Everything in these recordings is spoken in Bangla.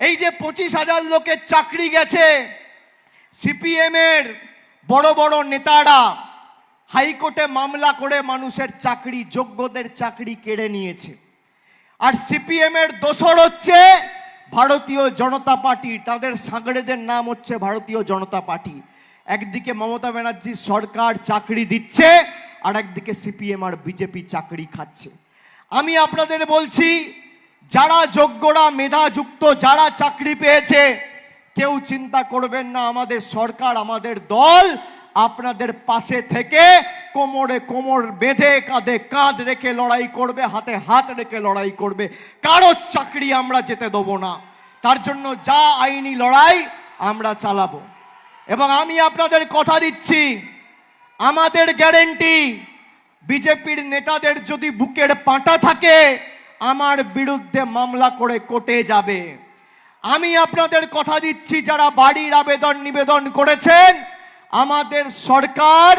এই যে পঁচিশ হাজার লোকের চাকরি গেছে সিপিএম এর বড় বড় নেতারা হাইকোর্টে মামলা করে মানুষের চাকরি, যোগ্যদের চাকরি কেড়ে নিয়েছে। আর সিপিএম এর দোসর হচ্ছে ভারতীয় জনতা পার্টি। তাদের সাগরেদের নাম হচ্ছে ভারতীয় জনতা পার্টি। একদিকে মমতা ব্যানার্জির সরকার চাকরি দিচ্ছে আর একদিকে সিপিএম আর বিজেপি চাকরি খাচ্ছে। আমি আপনাদের বলছি যারা যোগ্যরা মেধাযুক্ত, যারা চাকরি পেয়েছে, কেউ চিন্তা করবেন না, আমাদের সরকার, আমাদের দল আপনাদের পাশে থেকে কোমরে কোমর বেঁধে, কাঁধে কাঁধ রেখে লড়াই করবে, হাতে হাত রেখে লড়াই করবে। কারও চাকরি আমরা যেতে দেবো না। তার জন্য যা আইনি লড়াই আমরা চালাবো। এবং আমি আপনাদের কথা দিচ্ছি, আমাদের গ্যারেন্টি, বিজেপির নেতাদের যদি বুকের পাঁটা থাকে আমার বিরুদ্ধে মামলা করে কোর্টে যাবে। আমি আপনাদের কথা দিচ্ছি, যারা বাড়ির আবেদন নিবেদন করেছেন, আমাদের সরকার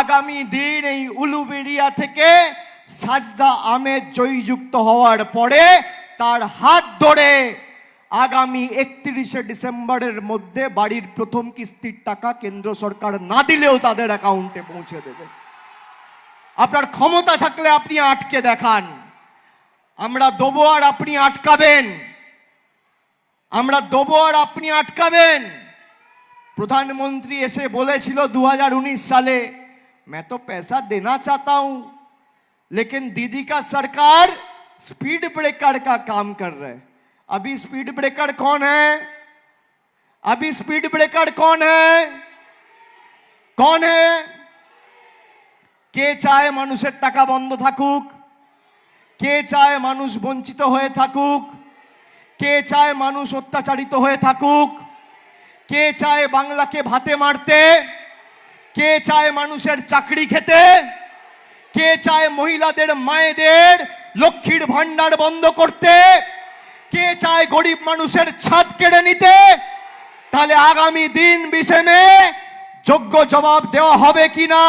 আগামী দিন এই উলুবেরিয়া থেকে সাজদা আমের জয়যুক্ত হওয়ার পরে তার হাত ধরে আগামী একত্রিশে ডিসেম্বরের মধ্যে বাড়ির প্রথম কিস্তির টাকা কেন্দ্র সরকার না দিলেও তাদের অ্যাকাউন্টে পৌঁছে দেবে। আপনার ক্ষমতা থাকলে আপনি আটকে দেখান। আমরা দেবো আর আপনি আটকাবেন আমরা দেবো আর আপনি আটকাবেন প্রধানমন্ত্রী এসে বলেছিল দু সালে मैं तो पैसा देना चाहता हूं लेकिन दीदी का सरकार स्पीड ब्रेकर का काम कर रहे है अभी स्पीड ब्रेकर कौन है अभी स्पीड ब्रेकर कौन है कौन है কে চায় মানুষের টাকা বন্ধ থাকুক কে চায় মানুষ বঞ্চিত হয়ে থাকুক? কে চায় মানুষ অত্যাচারিত হয়ে থাকুক? কে চায় বাংলাকে ভাতে মারতে? কে চায় মানুষের চাকরি খেতে? কে চায় মহিলাদের, মায়েদের লক্ষ্মীর ভান্ডার বন্ধ করতে? কে চায় গরিব মানুষের ছাদ কেড়ে নিতে? তাহলে আগামী দিন বিষে যোগ্য জবাব দেওয়া হবে কি না